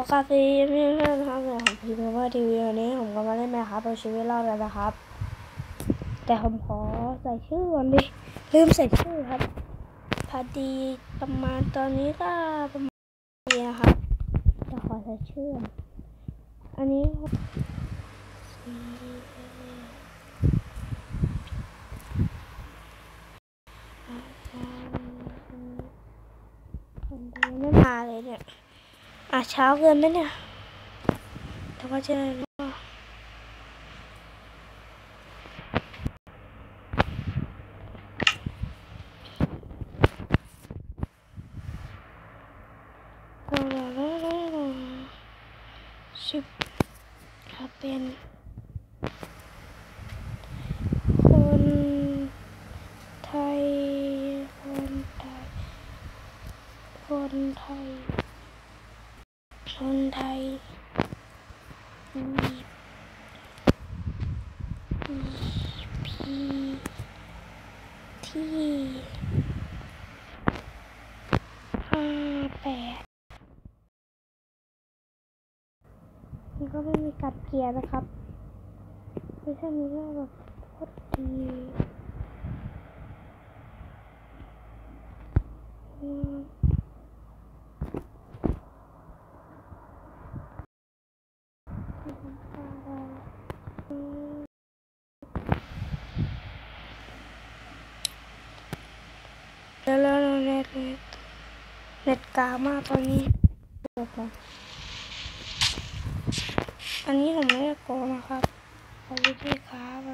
ขอกาบสวัสดีเพื่อนๆนะครับผมพีพีเมอร์ทีวีวันนี้ผมก็มาเล่นแมคครับเอาชีวิตรอดแล้วนะครับ แต่ผมขอใส่ชื่อก่อนดิลืมใส่ชื่อครับพอดีประมาณตอนนี้ก็ประมาณนี้นะครับแต่ขอใส่ชื่อ อันนี้คนดูไม่มาเลยเนี่ย อะเช้าเกินไหมเนี่ย แต่ว่าจะสิบถ้าเป็นคนไทย คนไทย คนไทย คนไทยมีพีที่ห้าแปดมันก็ไม่มีกัดเกียร์นะครับไม่ใช่มีก็แบบโคตรดีอืม แล้วแล้วแล้วเน็ตเน็ต เน็ตกามากตอนนี้เดี๋ยวก่อนอันนี้ผมไม่ได้โกงนะครับไปที่ค้าไป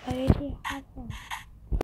ไปวิธีค้าก่อน